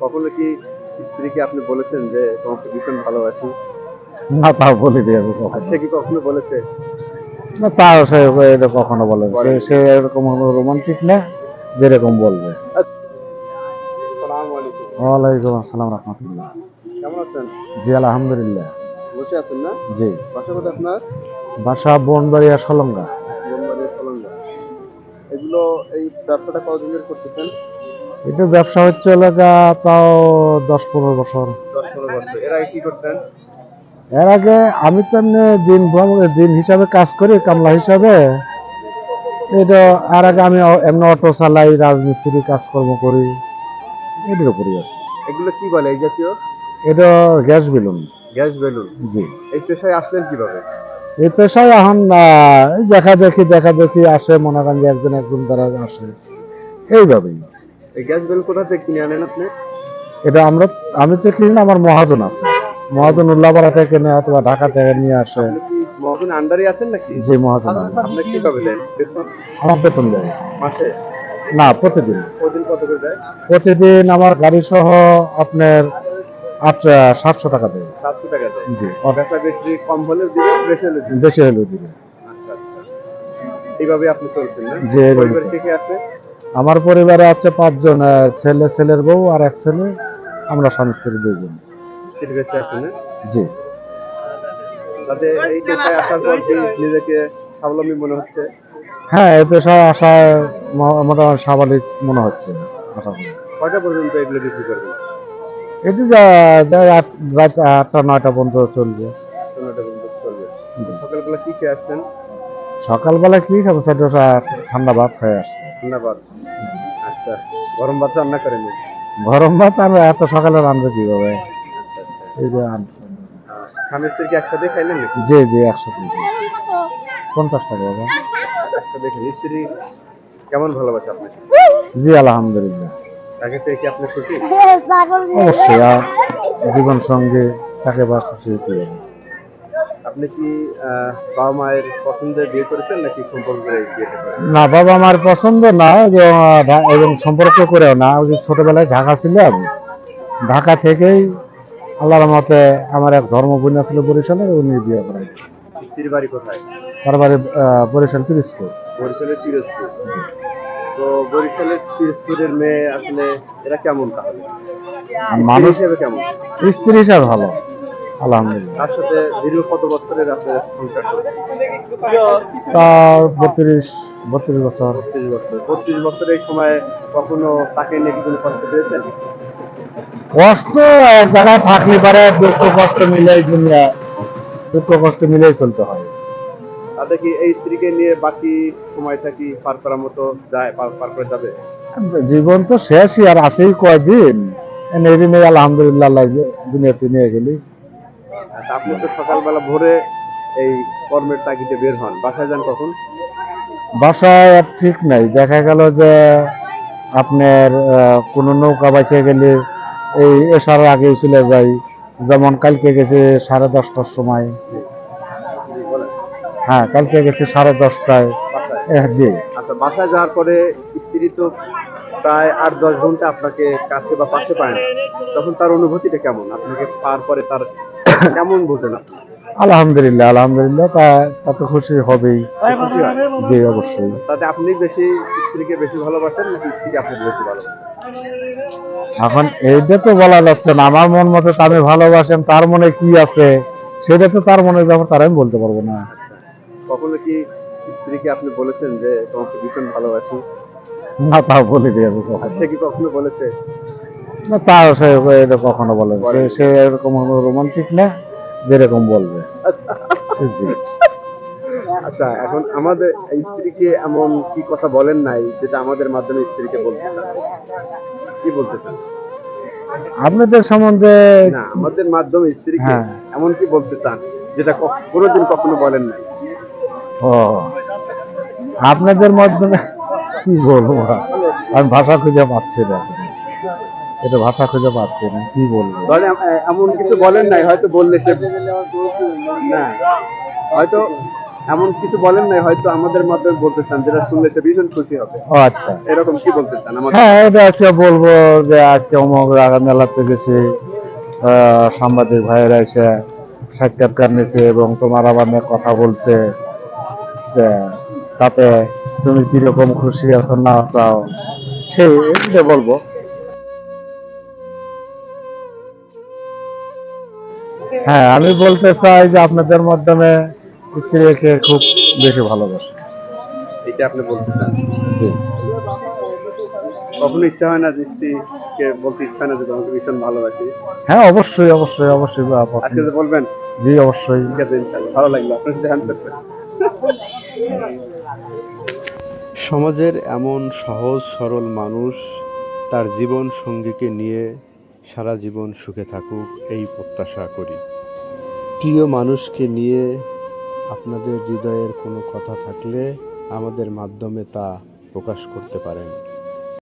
কখনো কি স্ত্রীকে আপনি বলেছেন যে তোমাকে ভীষণ ভালোবাসি? না তা বলে আমি সে কি কখনো বলেছে? না তা সে এটা কখনো বলে। সে সে এরকম রোমান্টিক না যেরকম বলবে। ওয়ালাইকুম আসসালাম রহমতুল্লাহ। কেমন আছেন? জি আলহামদুলিল্লাহ। বসে আছেন না? জি। বাসা কোথায় আপনার? বাসা বনবাড়িয়া সলঙ্গা। বোম্বাইয়ের কলঙ্গা এগুলো এই ব্যবসাটা কতদিন ধরে করতেছেন? এটা ব্যবসা হচ্ছে এলাকা তাও দশ পনেরো বছর। এর আগে কি করতেন? এর আগে আমি তো এমনি দিন দিন হিসাবে কাজ করি কামলা হিসাবে। এটা আর আগে আমি এমনি অটো চালাই রাজমিস্ত্রি কাজকর্ম করি। এটার উপরই আছে। এগুলো কি বলে এই জাতীয়? এটা গ্যাস বেলুন। Gas balloon. জি। এই পেশায় আসলেন কীভাবে? এই পেশায় এখন দেখা দেখি দেখা দেখি আসে মনে করেন যে একজন একজন দ্বারা আসে। এইভাবেই। এই গ্যাস বেলুন কোথা থেকে কিনে আনেন আপনি? এটা আমরা আমি তো কিনি না আমার মহাজন আছে। মহাজন উল্লাপাড়া থেকে নেয় অথবা ঢাকা থেকে নিয়ে আসে। মহাজন আন্ডারে আছেন নাকি? যে মহাজন। আপনি কীভাবে দেন? আমার বেতন দেয়। মাসে? না প্রতিদিন। প্রতিদিন কত করে দেয়? প্রতিদিন আমার গাড়ি সহ আপনার আচ্ছা সাতশো টাকা দেয়। সাতশো টাকা দেয়। জি। বেচা বিক্রি কম হলে দিবে বেশি হলে দিবে বেশি হলেও দিবে আচ্ছা আচ্ছা। এইভাবে আপনি চলছেন না? এইভাবে পরিবারে চলছে। কে কে আছে? আমার পরিবারে আছে পাঁচজন ছেলে ছেলের বউ আর এক ছেলে। আমরা স্বামী স্ত্রী দুজন স্ত্রী বেঁচে আছে না? জি। নিজেকে স্বাবলম্বী মনে হচ্ছে? হ্যাঁ এই পেশায় আসায় মোটামুটি স্বাভাবিক মনে হচ্ছে আশা করি। কয়টা পর্যন্ত এগুলো বিক্রি করবেন এটি রাত আটটা নয়টা পর্যন্ত চলবে। সকালবেলা কি খেয়ে আসছেন? সকালবেলা কি খাব? ঠান্ডা ভাত খেয়ে আসছে। ধন্যবাদ। আচ্ছা গরম ভাত রান্না করেন গরম ভাত আর এত সকালে রান্না কীভাবে? আচ্ছা আচ্ছা এই যে আন- স্বামী স্ত্রী কি একসাথে খাইলেন নাকি? জি জি পিস পঞ্চাশ টাকা একসাথে খাই স্ত্রী কেমন ভালোবাসে আপনাকে জি আলহামদুলিল্লাহ। আগে থেকে কি আপনি খুশি? অবশ্যই জীবন সঙ্গে তাকে বা খুশি হতে হবে। আপনি কি বাবা মায়ের পছন্দে বিয়ে করেছেন নাকি সম্পর্ক করে বিয়েটা করেন না বাবা আমার পছন্দ না এবং সম্পর্ক করেও না। ওই ছোটবেলায় ঢাকা ছিলাম। ঢাকা থেকেই আল্লাহর মতে আমার এক ধর্মপূর্ণ ছিল বরিশালে উনি বিয়ে করেন। স্ত্রীর বাড়ি কোথায়? তারপরে আহ, বরিশাল পিরিজপুর। বরিশালের পিরোজপুর। তো বরিশালের পিরোজপুরের মেয়ে আসলে এরা কেমন তাহলে? মানুষ হিসেবে কেমন? স্ত্রী হিসাবে ভালো। আলহামদুলিল্লাহ। তার সাথে দীর্ঘ কত বছরের আপনার সংসার তার বত্রিশ বত্রিশ বছর। বত্রিশ বছর। বত্রিশ বছরের এই সময় কখনো তাকে নিয়ে কি কোনো কষ্ট পেয়েছেন? কষ্ট এক জায়গায় থাকলে পারে দুঃখ কষ্ট মিলেই দুনিয়া দুঃখ কষ্ট মিলেই চলতে হয়। তাতে কি এই স্ত্রীকে নিয়ে বাকি সময়টা কি পার করার মতো যায় পার করে যাবে? জীবন তো শেষই আর আছেই কয়দিন। নেই আলহামদুলিল্লাহ দুনিয়াতে নিয়ে গেলি। আপনি তো সকালবেলা ভোরে এই কর্মের তাগিদে বের হন। বাসায় যান কখন? বাসায় আর ঠিক নাই। দেখা গেল যে আপনার কোনো নৌকা বাঁচে গেলে এই এসার আগেই চলে যাই। যেমন কালকে গেছে সাড়ে দশটার সময়। হ্যাঁ কালকে গেছে সাড়ে দশটায়। বাসায়? জি। আচ্ছা বাসায় যাওয়ার পরে স্ত্রী তো প্রায় আট দশ ঘণ্টা আপনাকে কাছে বা পাশে পায় না। তখন তার অনুভূতিটা কেমন? আপনাকে পার পরে তার কেমন বোঝেন আলহামদুলিল্লাহ আলহামদুলিল্লাহ তা তা তো খুশি হবেই। খুশি হয়? জি অবশ্যই। তাতে আপনি বেশি স্ত্রীকে বেশি ভালোবাসেন নাকি স্ত্রীকে আপনাকে বেশি ভালোবাসেন? এখন এইটা তো বলা যাচ্ছে না আমার মন মতে আমি ভালোবাসেন তার মনে কি আছে? সেটা তো তার মনের ব্যাপার তার আমি বলতে পারব না। কখনো কি স্ত্রীকে আপনি বলেছেন যে তোমাকে ভীষণ ভালোবাসি? না তা বলে দিয়ে সে কি কখনো বলেছে? না তা সে এটা কখনো বলে সে এরকম রোমান্টিক না যেরকম বলবে। জি। আচ্ছা এখন আমাদের স্ত্রীকে এমন কি কথা বলেন নাই যেটা আমাদের মাধ্যমে স্ত্রীকে বলতে চান? কি বলতে চান? আপনাদের সম্বন্ধে না আমাদের মাধ্যমে স্ত্রীকে হ্যাঁ। এমন কি বলতে চান যেটা কোনোদিন কখনো বলেন নাই? ও আপনাদের মাধ্যমে কি বলব? আমি ভাষা খুঁজে পাচ্ছি না। এটা ভাষা খুঁজে পাচ্ছি না কি বলব? ধরেন এমন কিছু বলেন নাই হয়তো বললে সে না। হয়তো এমন কিছু বলেন নাই হয়তো আমাদের মাধ্যমে বলতে চান যেটা শুনলে সে ভীষণ খুশি হবে। ও আচ্ছা। এরকম কি বলতে চান আমাকে হ্যাঁ এটা আজকে বলব যে আজকে অমুক রাগা মেলাতে গেছি সাংবাদিক ভাইয়েরা এসে সাক্ষাৎকার নিয়েছে এবং তোমার আবার নিয়ে কথা বলছে তাতে তুমি কীরকম খুশি আছো না চাও সেই এটা বলব। হ্যাঁ আমি বলতে চাই যে আপনাদের মাধ্যমে স্ত্রীকে খুব বেশি ভালোবাসি। এটা আপনি বলতে চান? কখনো ইচ্ছা হয় না যে স্ত্রীকে বলতে ইচ্ছা হয় না যে তোমাকে ভীষণ ভালোবাসি? হ্যাঁ অবশ্যই অবশ্যই অবশ্যই আজকে যে বলবেন? জি অবশ্যই। ঠিক আছে ভালো লাগল আপনার সাথে হ্যান্ডশেক সমাজের এমন সহজ সরল মানুষ তার জীবন সঙ্গীকে নিয়ে সারা জীবন সুখে থাকুক, এই প্রত্যাশা করি। প্রিয় মানুষকে নিয়ে আপনাদের হৃদয়ের কোনো কথা থাকলে আমাদের মাধ্যমে তা প্রকাশ করতে পারেন।